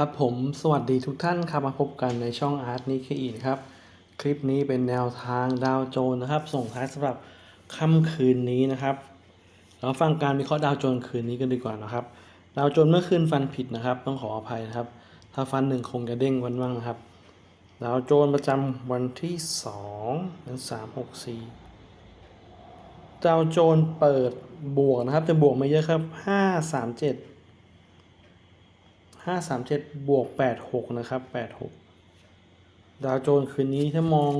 ครับผมสวัสดีทุกท่านครับมาพบกันในช่องอาร์ตนิเคอีนะครับ คลิปนี้เป็นแนวทางดาวโจนส์นะครับ ส่งท้ายสำหรับค่ำคืนนี้นะครับเราฟังการวิเคราะห์ดาวโจนส์คืนนี้กันดีกว่านะครับ ดาวโจนส์เมื่อคืนฟันผิดนะครับ ต้องขออภัยนะครับ ถ้าฟันหนึ่งคงจะเด้งวันว่างนะครับ ดาวโจนส์ประจำวันที่2เดือน3 6 4ดาวโจนส์เปิดบวกนะครับแต่บวกไม่เยอะครับ 5 3 7 ห้าสามเจ็ดบวกแปดหกนะครับแปดหกดาวโจน์คืนนี้ถ้ามอง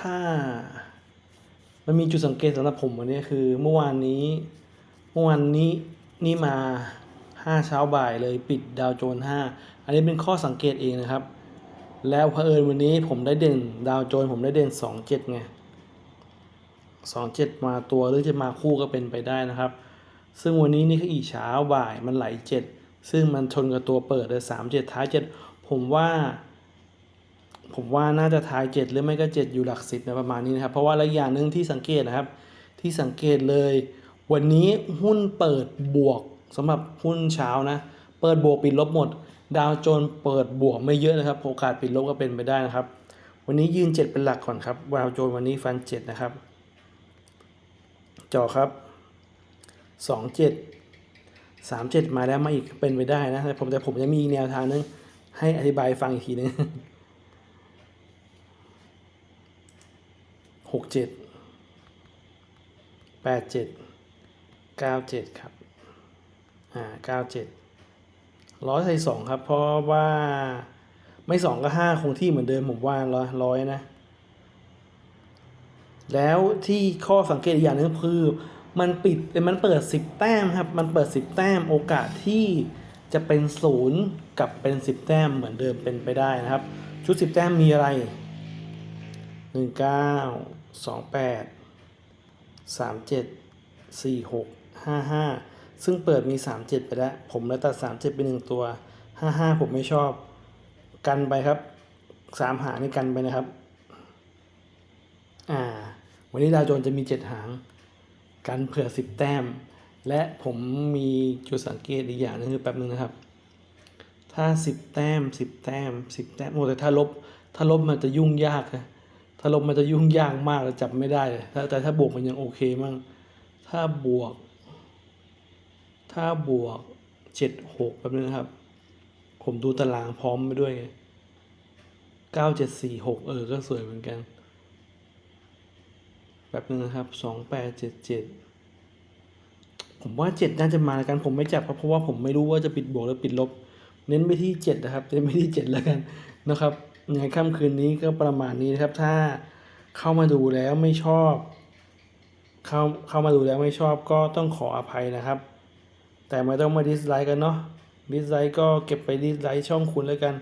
ถ้า มันมีจุดสังเกตสำหรับผมวันนี้คือเมื่อวานนี้ เมื่อวานนี้นี่มาห้าเช้าบ่ายเลยปิดดาวโจนส์ห้าอันนี้เป็นข้อสังเกตเองนะครับ แล้วเผอิญวันนี้ผมได้เด่นดาวโจนส์ผมได้เด่นสองเจ็ดไงสองเจ็ดมาตัวหรือจะมาคู่ก็เป็นไปได้นะครับ ซึ่งวันนี้นี่คืออีเช้าบ่ายมันไหลเจ็ดซึ่งมันชนกับตัวเปิดเลยสามเจ็ดท้ายเจ็ดผมว่า ผมว่าน่าจะท้ายเจ็ดหรือไม่ก็เจ็ดอยู่หลักสิบนะประมาณนี้นะครับ เพราะว่าระยะหนึ่งที่สังเกตนะครับ ที่สังเกตเลย วันนี้หุ้นเปิดบวกสำหรับหุ้นเช้านะ เปิดบวกปิดลบหมด ดาวโจนเปิดบวกไม่เยอะนะครับ โอกาสปิดลบก็เป็นไปได้นะครับ วันนี้ยืนเจ็ดเป็นหลักก่อนครับดาวโจนวันนี้ฟันเจ็ดนะครับจอครับ สองเจ็ดสามเจ็ดมาแล้วมาอีกเป็นไปได้นะแต่ผมแต่ผมจะมีแนวทางนึงให้อธิบายฟังอีกทีนึงหกเจ็ดแปดเจ็ดเก้าเจ็ดครับ อ่าเก้าเจ็ดร้อยใส่สองครับ เพราะว่าไม่สองก็ห้าคงที่เหมือนเดิมผมว่าร้อยร้อยนะ แล้วที่ข้อสังเกตอีกอย่างหนึงคือ มันปิดมันเปิด 10 แต้มครับ มันเปิด 10 แต้มโอกาสที่จะเป็นศูนย์กับเป็น 10 แต้มเหมือนเดิมเป็นไปได้นะครับ ชุด 10 แต้มมีอะไร 1 9 2 8 3 7 4 6 5 5 ซึ่งเปิดมี 37 ไปแล้ว ผมเลยตัด 37ไปหนึ่งตัว 55 ผมไม่ชอบ กันไปครับ 3 หางนี่กันไปนะครับ อ่า วันนี้ดาวโจนส์จะมี 7 หาง กันเผื่อ10แต้ม และผมมีจุดสังเกตอีกอย่างหนึงคือแป๊บนึงนะครับ ถ้า10แต้ม10แต้ม10แต้มโอ้แต่ถ้าลบถ้าลบมันจะยุ่งยากนะถ้าลบมันจะยุ่งยากมากเลยจับไม่ได้เลยแต่ถ้าบวกมันยังโอเคมั่งถ้าบวก ถ้าบวก7 6แป๊บนึงนะครับ ผมดูตารางพร้อมไปด้วยไง9 7 4 6เออก็สวยเหมือนกัน แบบนึงนะครับสองแปดเจ็ดเจ็ดผมว่าเจ็ดน่าจะมาแล้วกัน ผมไม่จับเพราะว่าผมไม่รู้ว่าจะปิดบวกหรือปิดลบ เน้นไปที่เจ็ดนะครับเน้นไปที่เจ็ดแล้วกันนะครับในค่ำคืนนี้ก็ประมาณนี้นะครับ ถ้าเข้ามาดูแล้วไม่ชอบ เข้าเข้ามาดูแล้วไม่ชอบก็ต้องขออภัยนะครับ แต่ไม่ต้องมาดิสไลค์กันเนาะดิสไลค์ก็เก็บไปดิสไลค์ช่องคุณแล้วกัน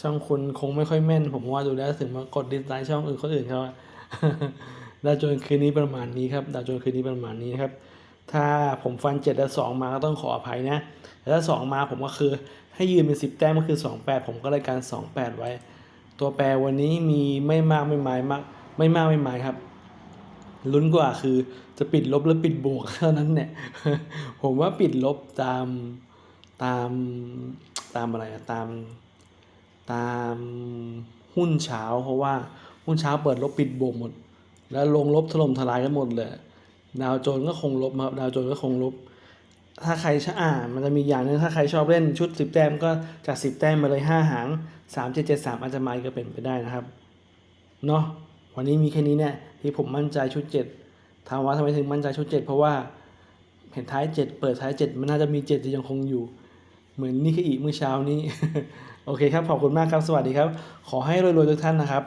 ช่องคุณคงไม่ค่อยแม่น ผมว่าดูแล้วถึงมากดดิสไลค์ช่องอื่นคนอื่นเขา ดาวโจนส์คืนนี้ประมาณนี้ครับดาวโจนส์คืนนี้ประมาณนี้นะครับถ้าผมฟันเจ็ดและสองมาก็ต้องขออภัยนะแต่ถ้าสองมาผมก็คือให้ยืนเป็นสิบแต้มก็คือสองแปดผมก็เลยการสองแปดไว้ ตัวแปรวันนี้มีไม่มากไม่หมายมากไม่มากไม่หมายครับลุ้นกว่าคือจะปิดลบหรือปิดบวกเท่านั้นเนี่ยผมว่าปิดลบตามตามตามอะไรอะตามตามหุ้นเช้าเพราะว่าหุ้นเช้าเปิดลบปิดบวกหมด แล้วลงลบถล่มทลายกันหมดเลยดาวโจนส์ก็คงลบครับดาวโจนส์ก็คงลบ ถ้าใครชะอ่ามันจะมีอย่างหนึงถ้าใครชอบเล่นชุดสิบแต้มก็จากสิบแต้มมาเลยห้าหางสามเจ็ดเจ็ดสามอาจจะมาก็เป็นไปได้นะครับ เนาะวันนี้มีแค่นี้เนี่ยที่ผมมั่นใจชุดเจ็ดถามว่าทำไมถึงมั่นใจชุดเจ็ดเพราะว่าเห็นท้ายเจ็ดเปิดท้ายเจ็ดมันน่าจะมีเจ็ดที่ยังคงอยู่ เหมือนนี่คืออีกเมื่อเช้านี้ โอเคครับ ขอบคุณมากครับ สวัสดีครับ ขอให้รวยๆทุกท่านนะครับ